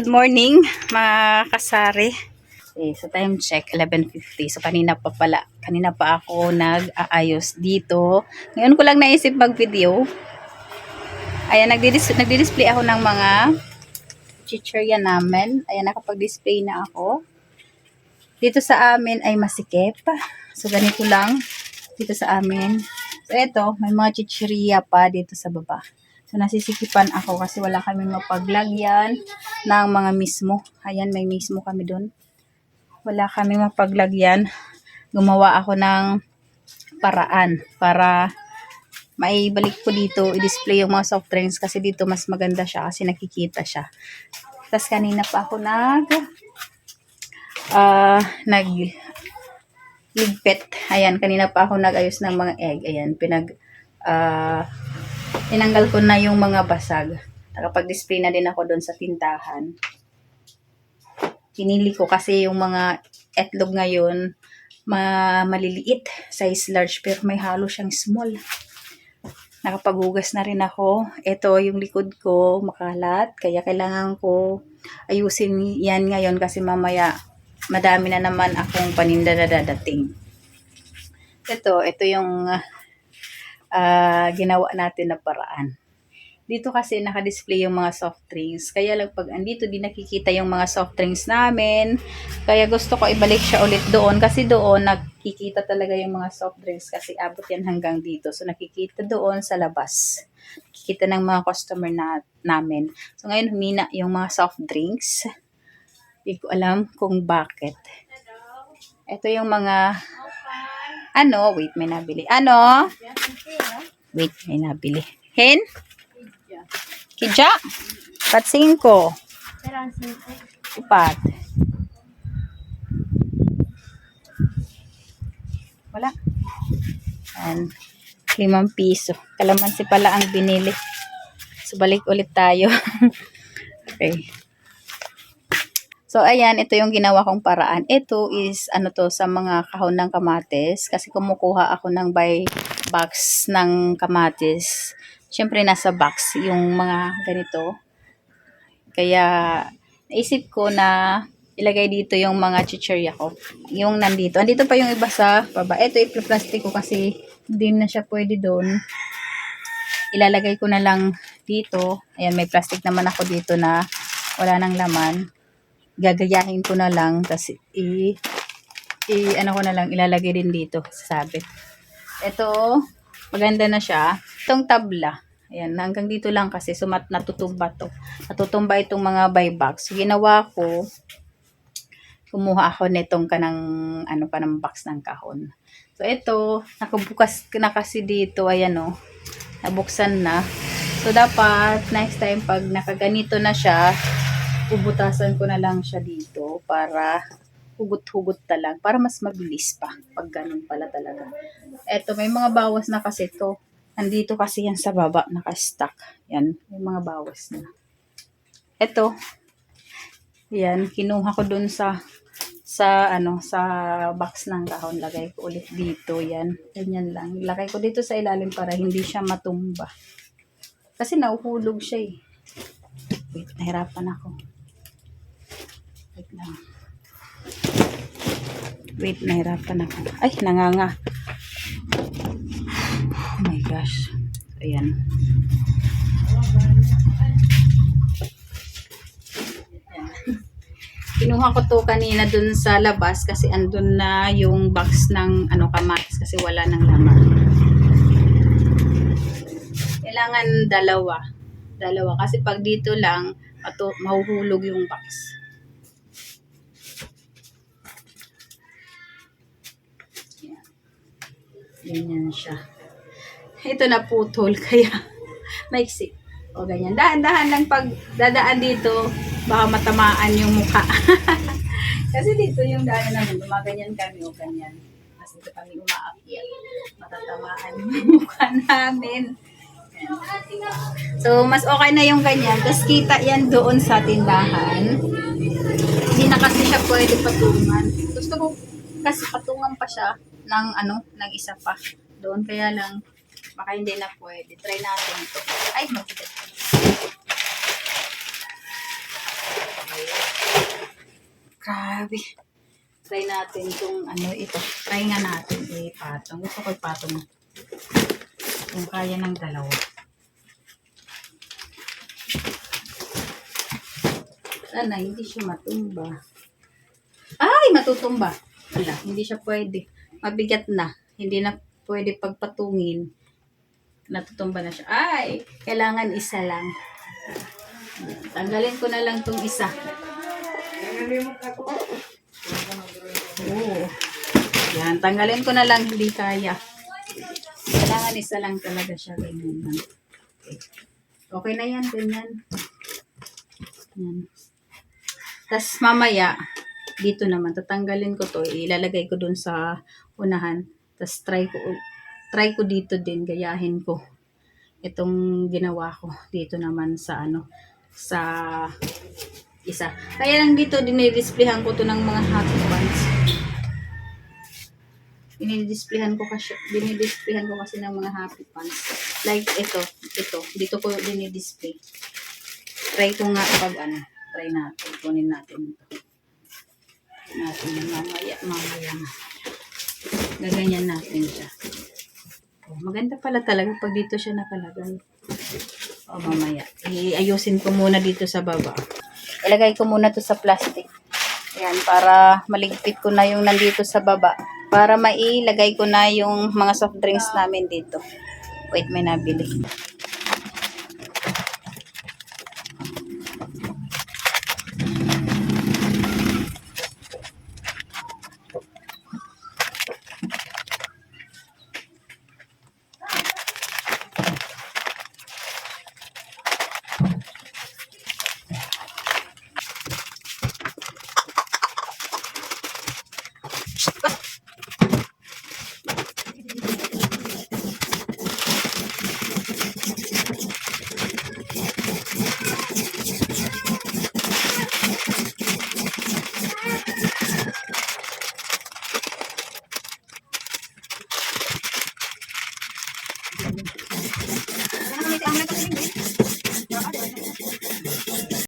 Good morning, mga kasari. Okay, so time check, 11.50. So kanina pa pala, kanina pa ako nag-aayos dito. Ngayon ko lang naisip mag-video. Ayan, nagdi-dis- nagdi-display ako ng mga chichirya namin. Ayan, nakapag-display na ako. Dito sa amin ay masikip. So ganito lang dito sa amin. So ito, may mga chichirya pa dito sa baba. So nasisikipan ako kasi wala kami mapaglagyan ng mga mismo. Ayan, may mismo kami doon. Wala kami mapaglagyan. Gumawa ako ng paraan para maibalik ko dito, i-display yung mga soft drinks kasi dito mas maganda siya kasi nakikita siya. Tapos kanina pa ako nag ah nag ligpit. Ayan, kanina pa ako nag-ayos ng mga egg. Ayan, pinag ah tinanggal ko na yung mga basag. Nakapag-display na din ako doon sa tindahan. Pinili ko kasi yung mga etlog ngayon ma maliliit, size large, pero may halo siyang small. Nakapaghugas na rin ako. Ito yung likod ko, makalat. Kaya kailangan ko ayusin yan ngayon kasi mamaya madami na naman akong paninda na dadating. Ito, ito yung ah, ginawa natin na paraan. Dito kasi naka-display yung mga soft drinks. Kaya lang pag andito di nakikita yung mga soft drinks namin. Kaya gusto ko ibalik siya ulit doon. Kasi doon nakikita talaga yung mga soft drinks. Kasi abot yan hanggang dito. So nakikita doon sa labas. Nakikita ng mga customer na, namin. So ngayon humina yung mga soft drinks. Hindi ko alam kung bakit. Ito yung mga ano, wait, may nabili. Ano? Wait, may nabili. Hen? Kidja? Pat 5. Upat. Wala. Yan. Limang piso. Kalamansi pala ang binili. So, balik ulit tayo. okay. So, ayan, ito yung ginawa kong paraan. Ito is, ano to, sa mga kahon ng kamatis. Kasi kumukuha ako ng buy box ng kamatis. Siyempre, nasa box yung mga ganito. Kaya, naisip ko na ilagay dito yung mga chichirya ko. Yung nandito. Andito pa yung iba sa baba. Ito, ipla-plastic ko kasi hindi na siya pwede doon. Ilalagay ko na lang dito. Ayan, may plastic naman ako dito na wala nang laman gagayahin ko na lang kasi i, i ano ko na lang ilalagay din dito sa sabit. Ito, maganda na siya. Itong tabla. Ayan, hanggang dito lang kasi sumat natutumba to. Natutumba itong mga buy box. So, ginawa ko, kumuha ako nitong kanang ano pa ng box ng kahon. So ito, nakabukas na kasi dito, ayan o. Nabuksan na. So dapat next time pag nakaganito na siya, ubutasan ko na lang siya dito para hugot-hugot ta lang para mas mabilis pa pag ganun pala talaga. Eto, may mga bawas na kasi to. Andito kasi yan sa baba, naka-stack. Yan, may mga bawas na. Eto, yan, kinuha ko dun sa sa ano sa box ng kahon lagay ko ulit dito yan ganyan lang lagay ko dito sa ilalim para hindi siya matumba kasi nauhulog siya eh wait nahirapan ako Wait lang. Wait, nahirapan ako. Ay, nanganga. Oh my gosh. Ayan. Kinuha ko to kanina dun sa labas kasi andun na yung box ng ano kamatis kasi wala nang laman. Kailangan dalawa. Dalawa kasi pag dito lang mato, mahuhulog yung box. Ganyan siya. Ito na putol, kaya maiksi. O ganyan. Dahan-dahan lang pag dadaan dito, baka matamaan yung mukha. Kasi dito yung daan namin, gumaganyan kami o ganyan. Kasi dito kami umaakyat. Matatamaan yung mukha namin. So, mas okay na yung ganyan. Tapos kita yan doon sa tindahan. Hindi na kasi siya pwede patungan. Gusto ko kasi patungan pa siya ng ano, ng isa pa. Doon kaya lang baka hindi na pwede. Try natin ito. Ay, mabigat. Grabe. Try natin itong ano ito. Try nga natin ipatong. Gusto ko ipatong. Kung kaya ng dalawa. Sana hindi siya matumba. Ay, matutumba. Wala, hindi siya pwede. Mabigat na. Hindi na pwede pagpatungin. Natutumba na siya. Ay, kailangan isa lang. Tanggalin ko na lang tong isa. Oo. Yan, tanggalin ko na lang, hindi kaya. Kailangan isa lang talaga siya. Ganyan lang. Okay. na yan, ganyan. Yan. Tapos mamaya, dito naman, tatanggalin ko to, ilalagay ko dun sa unahan. Tapos try ko, try ko dito din, gayahin ko. Itong ginawa ko dito naman sa ano, sa isa. Kaya lang dito, dinidisplayhan ko to ng mga happy ones. Dinidisplayhan ko kasi, dinidisplayhan ko kasi ng mga happy pants. Like ito, ito, dito ko dinidisplay. Try ko nga pag ano, try natin, kunin natin ito. Natin mamaya, mamaya. Gaganyan natin siya. Maganda pala talaga pag dito siya nakalagay. O mamaya, iayusin ko muna dito sa baba. Ilagay ko muna to sa plastic. Ayan, para maligpit ko na yung nandito sa baba. Para mailagay ko na yung mga soft drinks namin dito. Wait, may nabili.